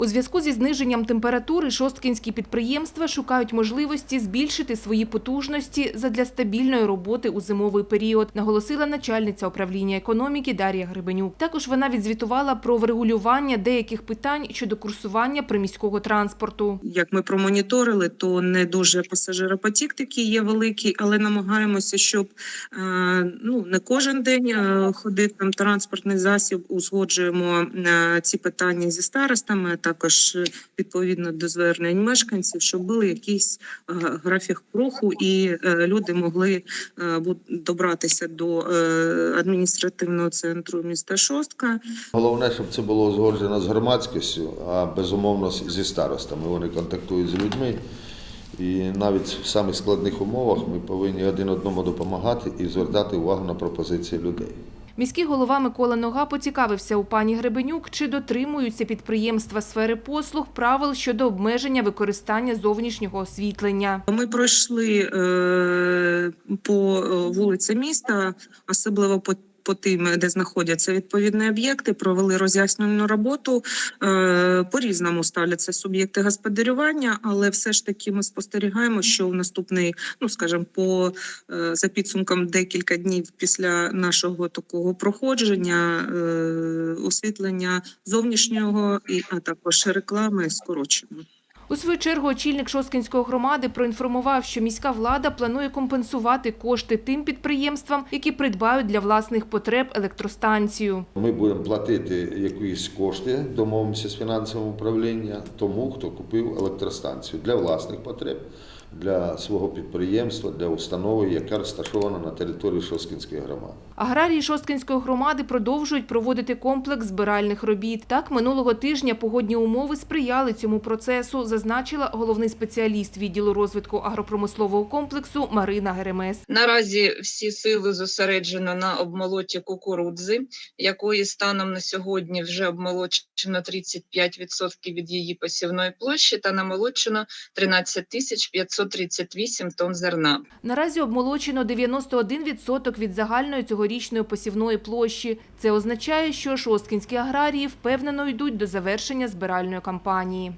У зв'язку зі зниженням температури шосткінські підприємства шукають можливості збільшити свої потужності задля стабільної роботи у зимовий період, наголосила начальниця управління економіки Дар'я Гребенюк. Також вона відзвітувала про врегулювання деяких питань щодо курсування приміського транспорту. Як ми промоніторили, то не дуже пасажиропотік такий є великий, але намагаємося, щоб е, ну не кожен день е, ходив там транспортний засіб. Узгоджуємо е, ці питання зі старостами, також е, відповідно до звернень мешканців, щоб був якийсь е, графік руху, і е, люди могли добратися до адміністративного центру міста Шостка. Головне, щоб це було узгоджено з громадськістю, а безумовно зі старостами. Вони контактують з людьми. І навіть в самих складних умовах ми повинні один одному допомагати і звертати увагу на пропозиції людей. Міський голова Микола Нога поцікавився у пані Гребенюк, чи дотримуються підприємства сфери послуг правил щодо обмеження використання зовнішнього освітлення. Ми пройшли е, по е, вулиці міста, особливо по. По тим, де знаходяться відповідні об'єкти, провели роз'яснювальну роботу. Е, По-різному ставляться суб'єкти господарювання, але все ж таки ми спостерігаємо, що в наступний, ну скажімо, по е, за підсумком декілька днів після нашого такого проходження е, освітлення зовнішнього і а також реклами скорочено. У свою чергу очільник Шосткинської громади проінформував, що міська влада планує компенсувати кошти тим підприємствам, які придбають для власних потреб електростанцію. Ми будемо платити якісь кошти, домовимося з фінансовим управлінням тому, хто купив електростанцію для власних потреб, для свого підприємства, для установи, яка розташована на території Шоскінської громади. Аграрії Шосткинської громади продовжують проводити комплекс збиральних робіт. Так, минулого тижня погодні умови сприяли цьому процесу, зазначила головний спеціаліст відділу розвитку агропромислового комплексу Марина Геремес. Наразі всі сили зосереджено на обмолоті кукурудзи, якої станом на сьогодні вже обмолочено 35% від її посівної площі та намолочено 13 тисяч 538 тонн зерна. Наразі обмолочено 91% від загальної цьогорічної посівної площі. Це означає, що шосткінські аграрії впевнено йдуть до завершення збиральної кампанії.